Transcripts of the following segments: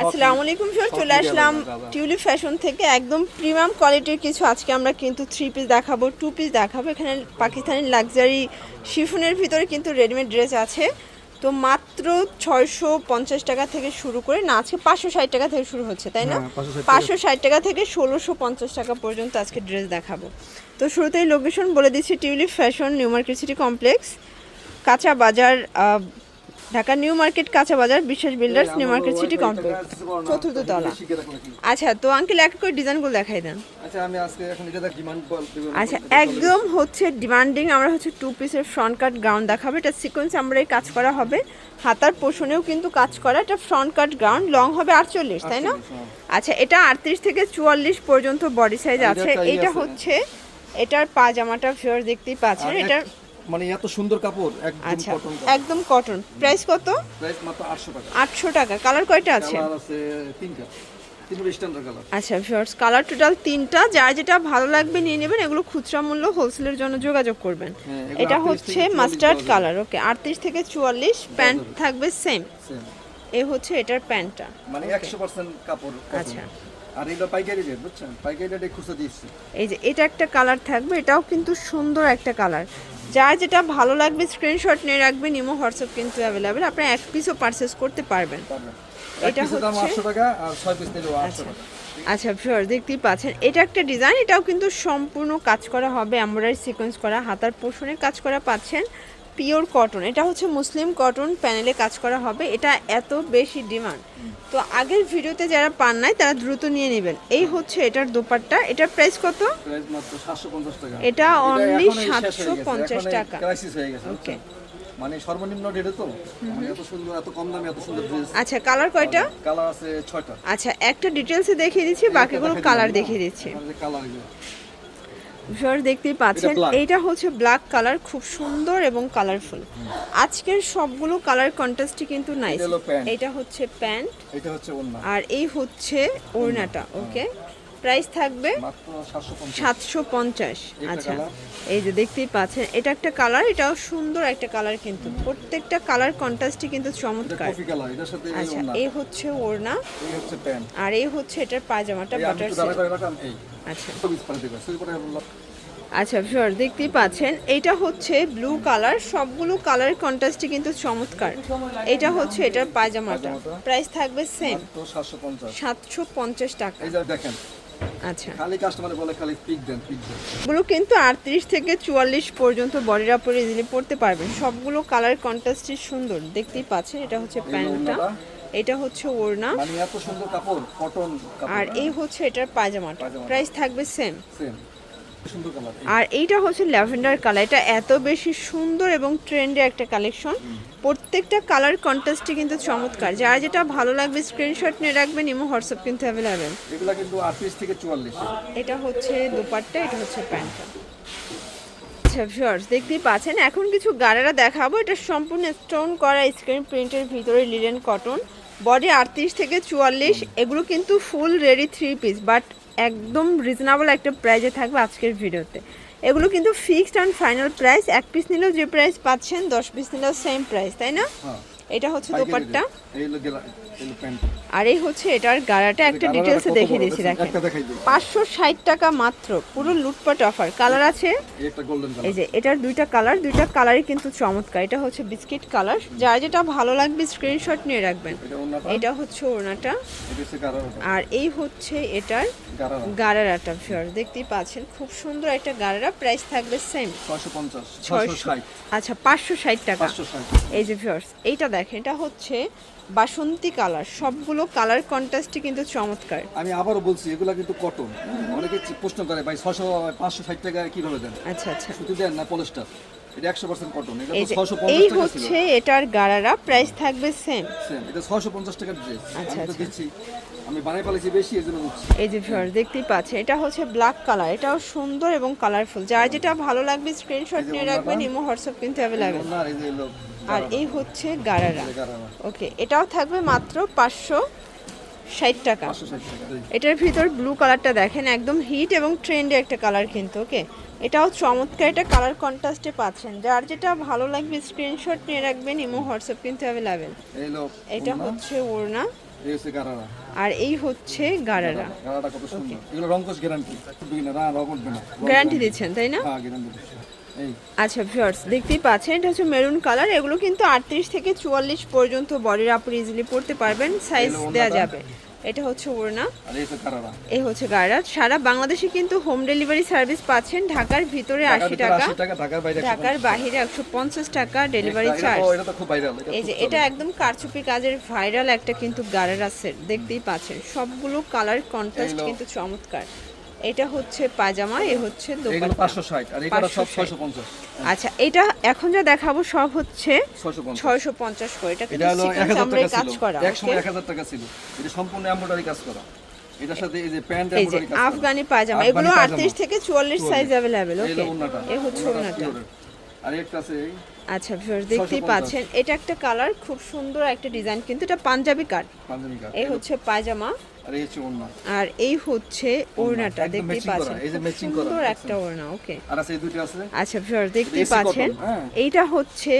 আসসালামু আলাইকুম স্যার চলে আসলাম টিউলিপ ফ্যাশন থেকে একদম প্রিমিয়াম কোয়ালিটির কিছু আজকে আমরা কিন্তু থ্রি পিস দেখাবো টু পিস দেখাবো। এখানে পাকিস্তানি লাক্সারি শিফনের ভিতরে কিন্তু রেডিমেড ড্রেস আছে। তো মাত্র ছয়শো পঞ্চাশ টাকা থেকে শুরু করে না আজকে পাঁচশো ষাট টাকা থেকে শুরু হচ্ছে তাই না? হ্যাঁ, 560 টাকা। পাঁচশো ষাট টাকা থেকে ষোলোশো পঞ্চাশ টাকা পর্যন্ত আজকে ড্রেস দেখাবো। তো শুরুতেই লোকেশন বলে দিচ্ছি tulip fashion new market city complex কাঁচা বাজার ঢাকা নিউ মার্কেট কাঁচা বাজার Biswas builders new market city complex চতুর্থ তলা। আচ্ছা তো আঙ্কেল এক করে ডিজাইনগুলো দেখাই দেন। আচ্ছা আমি আজকে এখন এটা দেখ ডিমান্ড বল আচ্ছা একদম হচ্ছে ডিমান্ডিং আমরা হচ্ছে টু পিসের ফ্রন্ট কাট গ্রাউন্ড দেখাবো। এটা সিকোয়েন্স আমরা এই কাজ করা হবে। হাতার পোষণেও কিন্তু কাজ করা। এটা ফ্রন্ট কাট গ্রাউন্ড লং হবে আটচল্লিশ তাই না? আচ্ছা এটা আটত্রিশ থেকে চুয়াল্লিশ পর্যন্ত বডি সাইজ আছে। এটা টাই এটা। হচ্ছে এটার পাজামাটা ফিওর দেখতেই পাচ্ছেন। এটার মানে এত সুন্দর কাপড় একদম আচ্ছা কটন একদম কটন প্রাইস কত? প্রাইস মাত্র 800 টাকা। আটশো টাকা। কালার কয়টা আছে? কালার আছে তিনটা। তিনটা স্ট্যান্ডার্ড কালার আচ্ছা ভিউয়ার্স কালার টোটাল তিনটা। যার যেটা ভালো লাগবে নিয়ে নেবেন এগুলো খুচরা মূল্য হোলসেলের জন্য যোগাযোগ করবেন। হ্যাঁ, এটা হচ্ছে মাস্টার্ড কালার ওকে আটত্রিশ থেকে চুয়াল্লিশ প্যান্ট থাকবে সেম এ হচ্ছে এটার প্যান্টটা। মানে 100% কাপড় আচ্ছা। আর এটা পাইকারি রেট বুঝছেন? পাইকারি রেটে খুচরা দিচ্ছি। এই যে এটা একটা কালার থাকবে এটাও কিন্তু সুন্দর একটা কালার যার যেটা ভালো লাগবে স্ক্রিনশট নিয়ে রাখবেন ইমো হোয়াটসঅ্যাপ কিন্তু অ্যাভেলেবেল আপনি এক পিসও পারচেস করতে পারবেন। এটা হচ্ছে দাম হচ্ছে- 800 টাকা আর 6 পিস নিলে 800 টাকা। আচ্ছা ভিউয়ার দেখতেই পাচ্ছেন। এটা একটা ডিজাইন এটাও কিন্তু সম্পূর্ণ কাজ করা হবে এমব্রয়ডারি সিকোয়েন্স করা হাতার পোষণে কাজ করা পাচ্ছেন। Pure cotton. এটা হচ্ছে মুসলিম কটন প্যানেলে কাজ করা হবে। এটা এত বেশি ডিমান্ড। তো আগের ভিডিওতে যারা পান নাই তারা দ্রুত নিয়ে নেবেন। এই হচ্ছে এটার দোপাট্টা। এটার প্রাইস কত? প্রাইস মাত্র 750 টাকা। এটা অনলি সাতশো শেষ গেছে, 750 এখনই টাকা। ওকে মানে সর্বনিম্ন রেটে তো? মানে এত সুন্দর এত কম দামে এত সুন্দর ড্রেস আচ্ছা কালার কয়টা? কালার আছে 6টা আচ্ছা একটা ডিটেলসে দেখিয়ে দিচ্ছি বাকিগুলো কালার দেখিয়ে দিচ্ছি। কালার ভিউয়ার দেখতেই পাচ্ছেন। এইটা হচ্ছে ব্ল্যাক কালার খুব সুন্দর এবং কালারফুল আজকের সবগুলো কালার কন্ট্রাস্টই কিন্তু নাইস এটা হচ্ছে প্যান্ট এটা হচ্ছে ওন্না আর এই হচ্ছে ওড়নাটা ওকে প্রাইস থাকবে সাতশো পঞ্চাশ। আচ্ছা। এই যে দেখতেই পাচ্ছেন এটা একটা কালার এটাও সুন্দর একটা কালার কিন্তু। প্রত্যেকটা কালার কন্ট্রাস্টই কিন্তু চমৎকার। আচ্ছা এই হচ্ছে ওড়না। আর এই হচ্ছে এটার পায়জামাটা বাটার আচ্ছা। আচ্ছা শিওর দেখতেই পাচ্ছেন এটা হচ্ছে ব্লু কালার সবগুলো কালার কন্ট্রাস্টই কিন্তু চমৎকার। এটা হচ্ছে এটার পায়জামাটা। পায়জামাটা। প্রাইস থাকবে সেম সাতশো পঞ্চাশ। টাকা। দেখেন আচ্ছা। খালি কাস্টমারে বলে খালি পিক দেন পিক দেন। এগুলো কিন্তু আটত্রিশ থেকে চুয়াল্লিশ পর্যন্ত বডির আপরে ইজিলি পড়তে পারবেন। সবগুলো কালার কন্ট্রাস্টই সুন্দর দেখতেই পাচ্ছেন এটা হচ্ছে প্যান্টটা। এটা হচ্ছে ওড়না। মানে এত সুন্দর কাপড় কটন কাপড়। আর এই হচ্ছে এটার পায়জামাটা। প্রাইস থাকবে সেম সেম আর এইটা হচ্ছে ল্যাভেন্ডার কালার। এটা এত বেশি সুন্দর এবং ট্রেন্ডে একটা কালেকশন। প্রত্যেকটা কালার কন্ট্রাস্টই কিন্তু চমৎকার। যার যেটা ভালো লাগবে স্ক্রিনশট নিয়ে রাখবেন ইমো হোয়াটসঅ্যাপ কিন্তু অ্যাভেলেবেল এগুলা কিন্তু 38 থেকে 44 এটা হচ্ছে দুপাট্টা এটা হচ্ছে প্যান্টটা। আচ্ছা ভিউয়ার্স দেখতেই পাচ্ছেন এখন কিছু গাড়েরা দেখাবো। এটা সম্পূর্ণ স্টোন করা স্ক্রিন প্রিন্টের ভিতরে লিলেন কটন বডি আটত্রিশ থেকে চুয়াল্লিশ এগুলো কিন্তু full ready three piece but একদম রিজনেবল একটা প্রাইজে থাকবে আজকের ভিডিওতে। এগুলো কিন্তু ফিক্সড অ্যান্ড ফাইনাল প্রাইস এক পিস নিলেও যে প্রাইস পাচ্ছেন, দশ পিস নিলেও সেম প্রাইস তাই না? হ্যাঁ। এটা হচ্ছে দোপাট্টা। আর এই হচ্ছে এটার গাড়াটা। একটা ডিটেলসে দেখে দিয়েছি দেখেন? পাঁচশো ষাট টাকা মাত্র পুরো লুটপাট অফার কালার আছে? এই যে এটার দুইটা কালার দুইটা কালারই কিন্তু চমৎকার। এটা হচ্ছে বিস্কিট কালার যার যেটা ভালো লাগবে স্ক্রিনশট নিয়ে রাখবেন। এটা হচ্ছে ওড়নাটা। আর এই হচ্ছে এটার গারারাটা ফিওর দেখতেই পাচ্ছেন। খুব সুন্দর একটা গারারা প্রাইস থাকবে সেম 650 ছয়শো 660 আচ্ছা পাঁচশো ষাট টাকা। 560 এই যে ফিওর্স এইটা দেখেন এটা হচ্ছে বাসন্তী কালার। সবগুলো কালার কন্ট্রাস্টই কিন্তু চমৎকার। আমি আবারও বলছি এগুলা কিন্তু কটন অনেকে প্রশ্ন করে ভাই 600 560 টাকা কীভাবে দেন? আচ্ছা আচ্ছা। সুতি দেন না পলিস্টার এটা 100% কটন এটা এই তো যে 650 এই টাকা ছিল। হচ্ছে এটার গারারা প্রাইস থাকবে সেম এটা 650 টাকার ড্রেস আচ্ছা, আচ্ছা। আমি বানাই পালিয়েছি বেশি এজন্য এই যে ভিউয়ার দেখতেই পাচ্ছেন এটা হচ্ছে ব্ল্যাক কালার এটাও সুন্দর এবং কালারফুল যার যেটা ভালো লাগবে স্ক্রিনশট নিয়ে। রাখবেন ইমো হোয়াটসঅ্যাপ কিন্তু অ্যাভেলেবেল না এই যে হলো আর এই হচ্ছে গারারা। ওকে এটাও থাকবে মাত্র পাঁচশো ষাট টাকা। 560 টাকা এই। এটার ভিতর ব্লু কালারটা দেখেন একদম হিট এবং ট্রেন্ডে একটা কালার কিন্তু ওকে? এটাও চমৎকার একটা কালার কন্ট্রাস্টে পাচ্ছেন। যার যেটা ভালো লাগবে স্ক্রিনশট নিয়ে রাখবেন ইমো হোয়াটসঅ্যাপ কিন্তু অ্যাভেলেবেল এটা হচ্ছে ওড়না। আর এই হচ্ছে গারারা। গারাটা কত সুন্দর। এগুলো গ্যারান্টি দিচ্ছেন তাই না? হ্যাঁ আচ্ছা ভিউয়ার্স দেখতেই পাচ্ছেন এটা হচ্ছে মেরুন কালার এগুলো কিন্তু আটত্রিশ থেকে চুয়াল্লিশ পর্যন্ত বডির আপনি ইজিলি পড়তে পারবেন সাইজ দেওয়া যাবে। এটা হচ্ছে ওড়না। এই হচ্ছে গাড়া সারা বাংলাদেশে কিন্তু হোম ডেলিভারি সার্ভিস পাচ্ছেন ঢাকার ভিতরে আশি টাকা। ঢাকার বাহিরে একশো পঞ্চাশ টাকা ডেলিভারি চার্জ এই যে এটা একদম কারচুপি কাজের ভাইরাল একটা কিন্তু গাড়ার আছে দেখতেই পাচ্ছেন। সবগুলো কালার কন্ট্রাস্ট কিন্তু চমৎকার। এটা হচ্ছে পাজামা এ হচ্ছে দোপাট্টা। 560 আর এটা সব 650 আচ্ছা এটা এখন যা দেখাবো সব হচ্ছে 650 ছয়শো পঞ্চাশ করে। এটা এটা কিন্তু হলো সিকোয়েন্স 1000 আমরাই টাকা কাজ করা এক সময় 1000 টাকা ছিল। এটা সম্পূর্ণ এমব্রয়ডারি কাজ করা। এটার সাথে এই যে প্যান্ট এমব্রয়ডারি কাজ আফগানি পাজামা এগুলো পায়জামা। আটত্রিশ থেকে চুয়াল্লিশ সাইজ অ্যাভেলেবেল ওকে? এ হচ্ছে এর। আর একটা আছে আচ্ছা ভিউয়ার দেখতেই পাচ্ছেন। এটা একটা কালার খুব সুন্দর একটা ডিজাইন কিন্তু এটা পাঞ্জাবি কাট পাঞ্জাবি কাট এই হচ্ছে পায়জামা আর এই হচ্ছে ওড়নাটা করা, পাচ্ছেন। সুন্দর একটা ওড়না ওকে আচ্ছা দেখতেই AC পাচ্ছেন? হ্যাঁ। এইটা হচ্ছে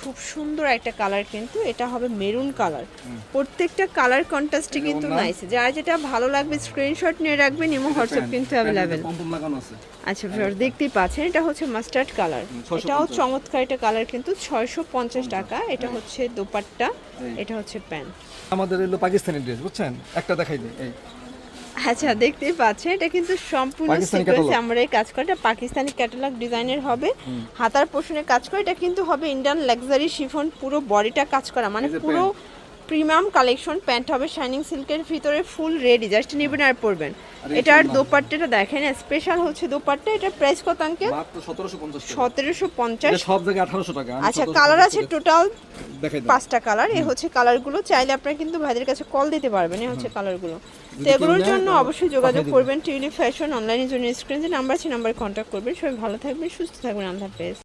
খুব সুন্দর একটা কালার কিন্তু এটা হবে মেরুন কালার প্রত্যেকটা কালার কন্ট্রাস্টে কিন্তু। নাইস যার যেটা ভালো লাগবে স্ক্রিনশট নিয়ে রাখবেন ইমো হোয়াটসঅ্যাপ কিন্তু অ্যাভেলেবেল আচ্ছা ভিউয়ার দেখতেই পাচ্ছেন এটা হচ্ছে মাস্টার্ড কালার এটাও চমৎকার একটা কালার কিন্তু ছয়শো পঞ্চাশ টাকা। এটা হচ্ছে দোপাট্টা এটা হচ্ছে প্যান্ট আমাদের এলো পাকিস্তানি ড্রেস বুঝছেন? একটা দেখাই এই। আচ্ছা দেখতেই পাচ্ছেন এটা কিন্তু সম্পূর্ণ সিকোয়েন্স আমরা এই কাজ করে। এটা পাকিস্তানি ক্যাটালগ ডিজাইনের হবে। হাতার পোষণে কাজ করে। এটা কিন্তু হবে ইন্ডিয়ান লাক্সারি শিফন পুরো বডিটা কাজ করা। মানে পুরো প্রিমিয়াম কালেকশন প্যান্ট হবে শাইনিং সিল্কের ভিতরে ফুল রেডি জাস্ট নেবেন আর পরবেন। এটার। দোপাট্টাটা দেখেন স্পেশাল হচ্ছে দোপাট্টা এটার প্রাইস কত আঙ্কেল? মাত্র 1750 টাকা। সতেরোশো পঞ্চাশ। সব জায়গায় 1800 টাকা আচ্ছা কালার আছে টোটাল পাঁচটা কালার এই হচ্ছে কালারগুলো চাইলে আপনারা কিন্তু ভাইদের কাছে কল দিতে পারবেন এই হচ্ছে কালারগুলো তো এগুলোর জন্য অবশ্যই যোগাযোগ করবেন টিউলি ফ্যাশন অনলাইনের জন্য স্ক্রিন যে নাম্বার আছে নাম্বারে কন্ট্যাক্ট করবেন। সবাই ভালো থাকবেন সুস্থ থাকবেন আল্লাহ হাফেজ।